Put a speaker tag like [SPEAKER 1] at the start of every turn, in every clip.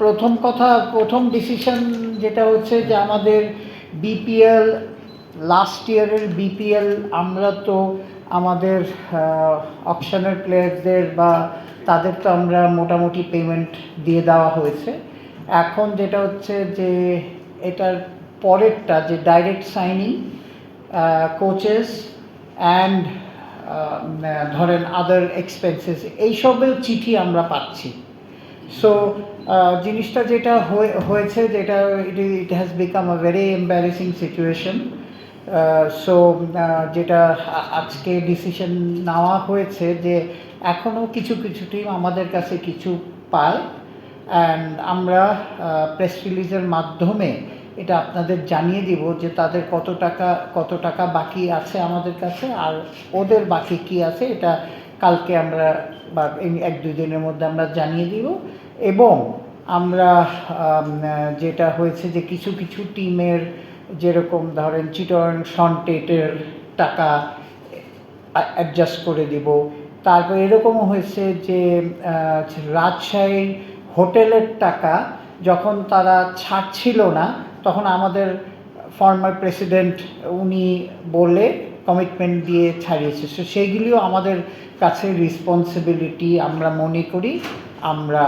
[SPEAKER 1] প্রথম কথা, প্রথম ডিসিশন যেটা হচ্ছে যে আমাদের বিপিএল লাস্ট ইয়ারের বিপিএল আমরা তো আমাদের অপশনের প্লেয়ারদের বা তাদের তো আমরা মোটামুটি পেমেন্ট দিয়ে দেওয়া হয়েছে। এখন যেটা হচ্ছে যে এটার পরেরটা যে ডাইরেক্ট সাইনিং কোচেস অ্যান্ড ধরেন আদার এক্সপেন্সেস এইসবের চিঠি আমরা পাচ্ছি। সো জিনিসটা যেটা হয়ে- হয়েছে, যেটা it it has become a very embarrassing situation so যেটা আজকে ডিসিশন নেওয়া হয়েছে যে এখনও কিছু কিছু টিম আমাদের কাছে কিছু পায়। অ্যান্ড আমরা প্রেস রিলিজের মাধ্যমে এটা আপনাদের জানিয়ে দিব যে তাদের কত টাকা কত টাকা বাকি আছে আমাদের কাছে আর ওদের বাকি কি আছে, এটা কালকে আমরা বা এক দুই দিনের মধ্যে আমরা জানিয়ে দিব। এবং আমরা যেটা হয়েছে যে কিছু কিছু টিমের যেরকম ধরেন চিটন সনটেটের টাকা অ্যাডজাস্ট করে দিব। তারপর এরকমও হয়েছে যে রাজশাহীর হোটেলের টাকা যখন তারা ছাড়ছিল না, তখন আমাদের ফর্মার প্রেসিডেন্ট উনি বলে কমিটমেন্ট দিয়ে ছাড়িয়েছে। সো সেইগুলিও আমাদের কাছে রেসপন্সিবিলিটি আমরা মনে করি, আমরা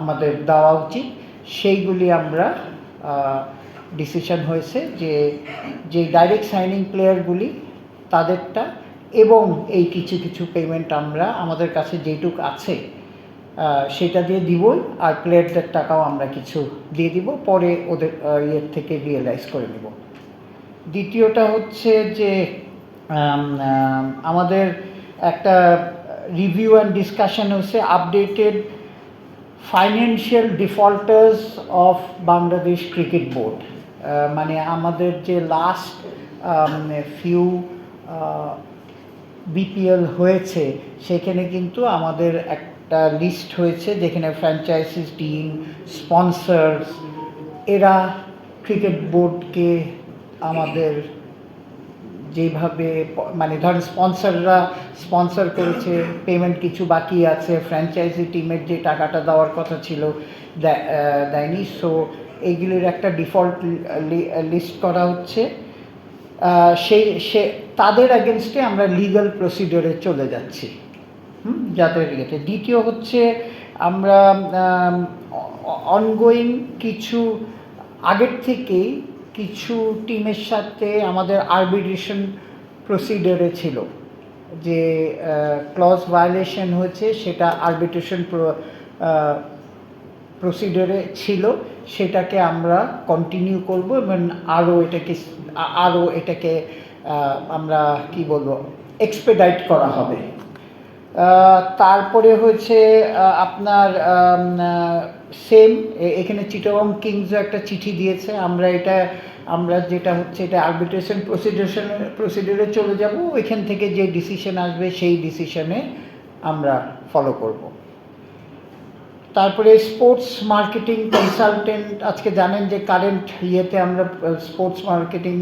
[SPEAKER 1] আমাদের দেওয়া উচিত। সেইগুলি আমরা ডিসিশন হয়েছে যে যে ডাইরেক্ট সাইনিং প্লেয়ারগুলি তাদেরটা এবং এই কিছু কিছু পেমেন্ট আমরা আমাদের কাছে যেটুক আছে সেটা দিয়ে দিবই আর প্লেয়ারদের টাকাও আমরা কিছু দিয়ে দিব, পরে ওদের ইয়ের থেকে রিয়েলাইজ করে নেব। দ্বিতীয়টা হচ্ছে যে আম, আম, আমাদের একটা রিভিউ অ্যান্ড ডিসকাশন হচ্ছে updated financial defaulters of Bangladesh cricket board মানে আমাদের যে লাস্ট ফিউ বিপিএল হয়েছে সেখানে কিন্তু আমাদের একটা লিস্ট হয়েছে যেখানে ফ্র্যাঞ্চাইজিস টিম স্পন্সর্স এরা ক্রিকেট বোর্ডকে আমাদের যেভাবে মানে ধরেন স্পন্সররা স্পন্সর করেছে পেমেন্ট কিছু বাকি আছে ফ্র্যাঞ্চাইজি টিমের যে টাকাটা দেওয়ার কথা ছিল দেয়নি। সো এইগুলির একটা ডিফল্ট লিস্ট করা হচ্ছে। সেই সে তাদের অ্যাগেনস্টে আমরা লিগাল প্রসিডিওরে চলে যাচ্ছি। হুম, যাদের ইয়েতে দ্বিতীয় হচ্ছে আমরা অনগোয়িং কিছু আগের থেকেই কিছু টিমের সাথে আমাদের আরবিট্রেশন প্রসিডিওরে ছিল যে ক্লজ ভায়োলেশন হয়েছে সেটা আরবিট্রেশন প্রসিডিওরে ছিল। সেটাকে আমরা কন্টিনিউ করব এবং আরও এটাকে আরও এটাকে আমরা কি বলব এক্সপেডাইট করা হবে। তারপরে হচ্ছে আপনার সেম এখানে চিটাগং কিংসও একটা চিঠি দিয়েছে আমরা এটা আমরা যেটা হচ্ছে এটা আরবিট্রেশন প্রসিডিউশন প্রসিডিউরে চলে যাব ওইখান থেকে যে ডিসিশন আসবে সেই ডিসিশনে আমরা ফলো করব। তারপরে স্পোর্টস মার্কেটিং কনসালটেন্ট আজকে জানেন যে কারেন্ট ইয়েতে আমরা স্পোর্টস মার্কেটিং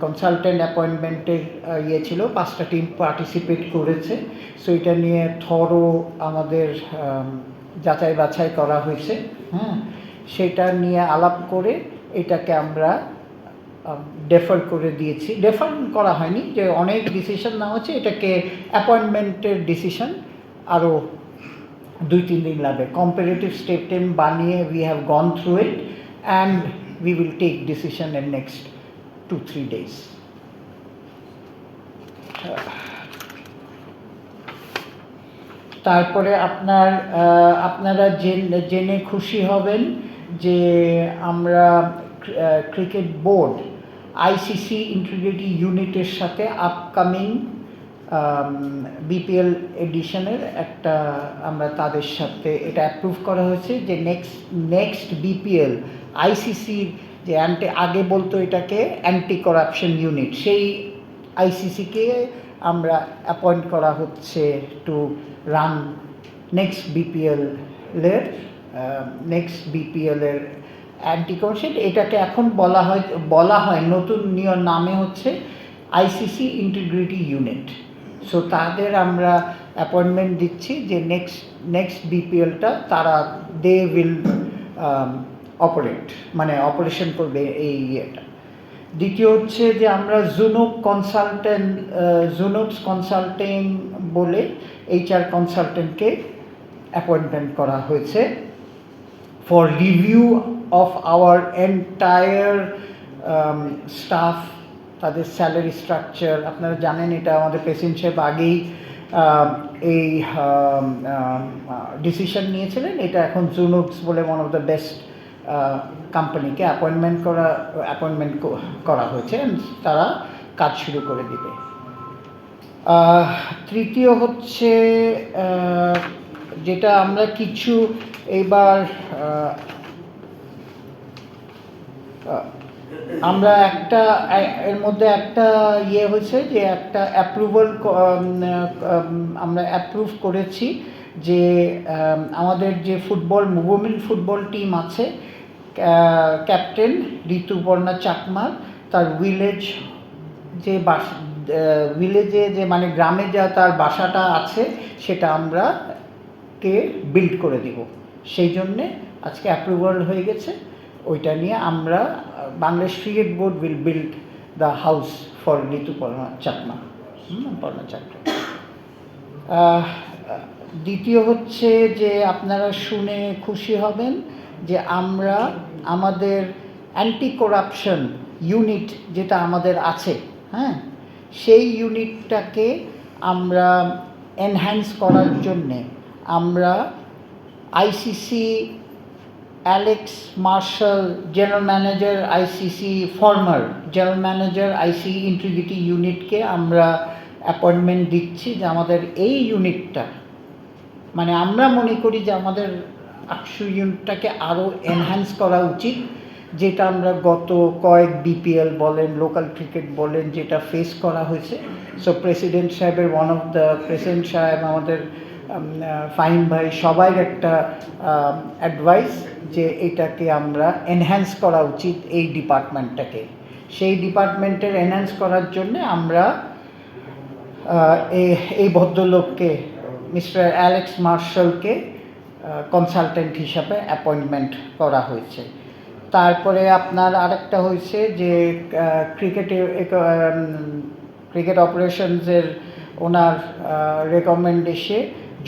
[SPEAKER 1] কনসালটেন্ট অ্যাপয়েন্টমেন্টের ইয়ে ছিল পাঁচটা টিম পার্টিসিপেট করেছে সো এটা নিয়ে থরও আমাদের আম, যাচাই বাছাই করা হয়েছে হ্যাঁ সেটা নিয়ে আলাপ করে এটাকে আমরা ডেফার করে দিয়েছি। ডেফার করা হয়নি, যে অনেক ডিসিশন নেওয়া হচ্ছে এটাকে অ্যাপয়েন্টমেন্টের ডিসিশন আরও দুই, তিন দিন লাগবে। কম্পারেটিভ স্টেটমেন্ট বানিয়ে we have gone through it and we will take decision in next two three days তারপরে আপনার আপনারা জেন- খুশি হবেন যে আমরা ক্রিকেট বোর্ড আইসিসি ইন্টিগ্রিটি ইউনিটের সাথে আপকামিং বিপিএল এডিশনের একটা আমরা তাদের সাথে এটা অ্যাপ্রুভ করা হয়েছে যে নেক্সট নেক্সট বিপিএল আইসিসির যে অ্যান্টি, আগে বলতো এটাকে অ্যান্টি করাপশন ইউনিট, সেই আইসিসিকে আমরা অ্যাপয়েন্ট করা হচ্ছে টু রান নেক্সট বিপিএলের নেক্সট বিপিএলের অ্যান্টি করাপশন এটাকে এখন বলা হয় বলা হয়, নতুন নিয়ম নামে হচ্ছে আইসিসি ইন্টিগ্রিটি ইউনিট সো তাদের আমরা অ্যাপয়েন্টমেন্ট দিচ্ছি যে নেক্সট নেক্সট বিপিএলটা তারা দে উইল অপারেট মানে অপারেশন করবে এই ইয়েটা। দ্বিতীয় হচ্ছে যে আমরা জুনুক কনসালটেন্ট জুনুকস কনসাল্টিং বলে এইচআর কনসালটেন্টকে অ্যাপয়েন্টমেন্ট করা হয়েছে for review of our entire staff um, তাদের স্যালারি স্ট্রাকচার আপনারা জানেন এটা আমাদের প্রেসিডেন্ট সাহেব আগেই এই ডিসিশন নিয়েছিলেন। এটা এখন জুনুক্স বলে ওয়ান অফ দ্য বেস্ট কোম্পানিকে অ্যাপয়েন্টমেন্ট করা অ্যাপয়েন্টমেন্ট করা হয়েছে তারা কাজ শুরু করে দিবে। তৃতীয় হচ্ছে যেটা আমরা কিছু আহ, আমরা একটা এর মধ্যে একটা ইয়ে হয়েছে যে একটা অ্যাপ্রুভাল আমরা অ্যাপ্রুভ করেছি যে আমাদের যে ফুটবল উইমেন ফুটবল টিম আছে ক্যাপ্টেন ঋতুপর্ণা চাকমার, তার ভিলেজ যে বাস ভিলেজে যে মানে গ্রামে যা তার বাসাটা আছে, সেটা আমরা কে বিল্ড করে দিব। সেই জন্যে আজকে অ্যাপ্রুভাল হয়ে গেছে। ওইটা নিয়ে আমরা, Bangladesh cricket board will build the house for Rituparna Chakma. Parna Chakma. দ্বিতীয় হচ্ছে যে আপনারা শুনে খুশি হবেন যে আমরা আমাদের অ্যান্টি করাপশন ইউনিট যেটা আমাদের আছে হ্যাঁ? সেই ইউনিটটাকে আমরা এনহ্যান্স করার জন্যে আমরা ICC Alex Marshall general manager ICC former general manager ICC integrity ইউনিটকে আমরা অ্যাপয়েন্টমেন্ট দিচ্ছি যে আমাদের এই ইউনিটটা মানে আমরা মনে করি যে আমাদের আকসু ইউনিটটাকে আরও এনহ্যান্স করা উচিত, যেটা আমরা গত কয়েক বিপিএল বলেন লোকাল ক্রিকেট বলেন, যেটা ফেস করা হয়েছে। সো প্রেসিডেন্ট সাহেবের ওয়ান অফ দ্য প্রেসিডেন্ট সাহেব আমাদের ফাইন ভাই সবাই একটা অ্যাডভাইস যে এটাকে আমরা এনহ্যান্স করা উচিত এই ডিপার্টমেন্টটাকে সেই ডিপার্টমেন্টের এনহ্যান্স করার জন্য আমরা এই ভদ্রলোককে মিস্টার অ্যালেক্স মার্শালকে কনসালটেন্ট হিসাবে অ্যাপয়েন্টমেন্ট করা হয়েছে। তারপরে আপনার আরেকটা হয়েছে যে ক্রিকেটে ক্রিকেট অপারেশনসের ওনার রেকমেন্ডেশে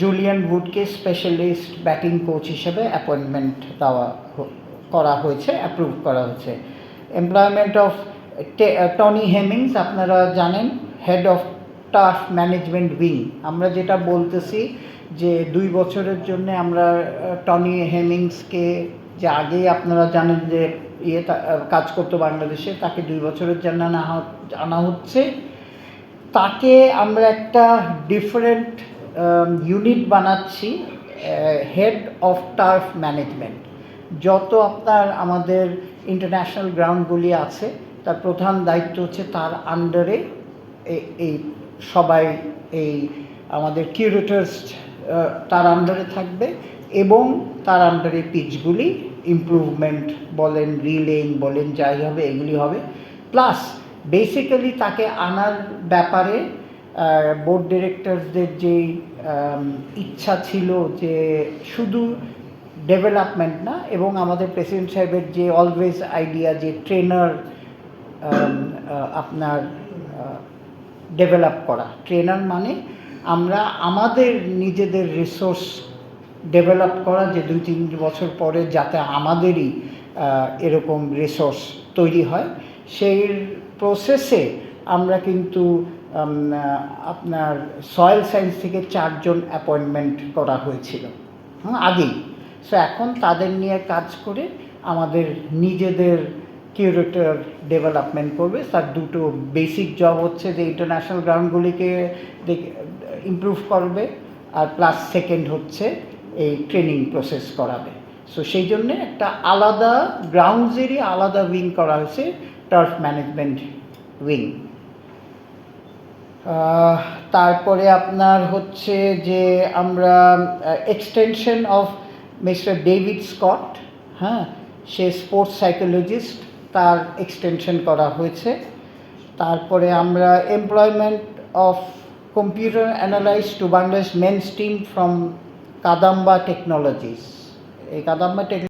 [SPEAKER 1] জুলিয়ান উডকে স্পেশালিস্ট ব্যাটিং কোচ হিসেবে অ্যাপয়েন্টমেন্ট দেওয়া করা হয়েছে অ্যাপ্রুভ করা হয়েছে। এমপ্লয়মেন্ট অফ টনি হেমিংস আপনারা জানেন head of turf management wing আমরা যেটা বলতেছি যে দুই বছরের জন্য আমরা টনি হেমিংসকে যে আগেই আপনারা জানেন যে ইয়ে কাজ করতো বাংলাদেশে, তাকে দুই বছরের জন্য আনা হচ্ছে। তাকে আমরা একটা ডিফারেন্ট ইউনিট বানাচ্ছি হেড অফ টার্ফ ম্যানেজমেন্ট যত আপনার আমাদের ইন্টারন্যাশনাল গ্রাউন্ডগুলি আছে, তার প্রধান দায়িত্ব হচ্ছে তার আন্ডারে এই সবাই, এই আমাদের কিউরেটার্স তার আন্ডারে থাকবে এবং তার আন্ডারে পিচগুলি ইমপ্রুভমেন্ট বলেন রিলেইং বলেন, যাই হবে, এগুলি হবে। প্লাস বেসিক্যালি তাকে আনার ব্যাপারে বোর্ড ডিরেক্টরসদের যে ইচ্ছা ছিল যে শুধু ডেভেলপমেন্ট না, এবং আমাদের প্রেসিডেন্ট সাহেবের যে অলওয়েজ আইডিয়া যে ট্রেনার আপনার ডেভেলপ করা। ট্রেনার মানে আমরা আমাদের নিজেদের রিসোর্স ডেভেলপ করা যে দুই তিন বছর পরে যাতে আমাদেরই এরকম রিসোর্স তৈরি হয়, সেই প্রসেসে আমরা কিন্তু আপনার সয়েল সায়েন্স থেকে চারজন অ্যাপয়েন্টমেন্ট করা হয়েছিল। হ্যাঁ আগেই। সো এখন তাদের নিয়ে কাজ করে আমাদের নিজেদের কিউরেটর ডেভেলপমেন্ট করবে। তার দুটো বেসিক জব হচ্ছে যে ইন্টারন্যাশনাল গ্রাউন্ডগুলিকে ইমপ্রুভ করবে আর প্লাস সেকেন্ড হচ্ছে এই ট্রেনিং প্রসেস করাবে। সো সেই জন্যে একটা আলাদা গ্রাউন্ডসেরই আলাদা উইং করা হয়েছে টার্ফ ম্যানেজমেন্ট উইং তারপরে আপনার হচ্ছে যে আমরা extension of mister David Scott হ্যাঁ সে স্পোর্টস সাইকোলজিস্ট তার এক্সটেনশন করা হয়েছে। তারপরে আমরা employment of computer analyzed to Bangladesh men's team from Kadamba Technologies. এই কাদাম্বা টেক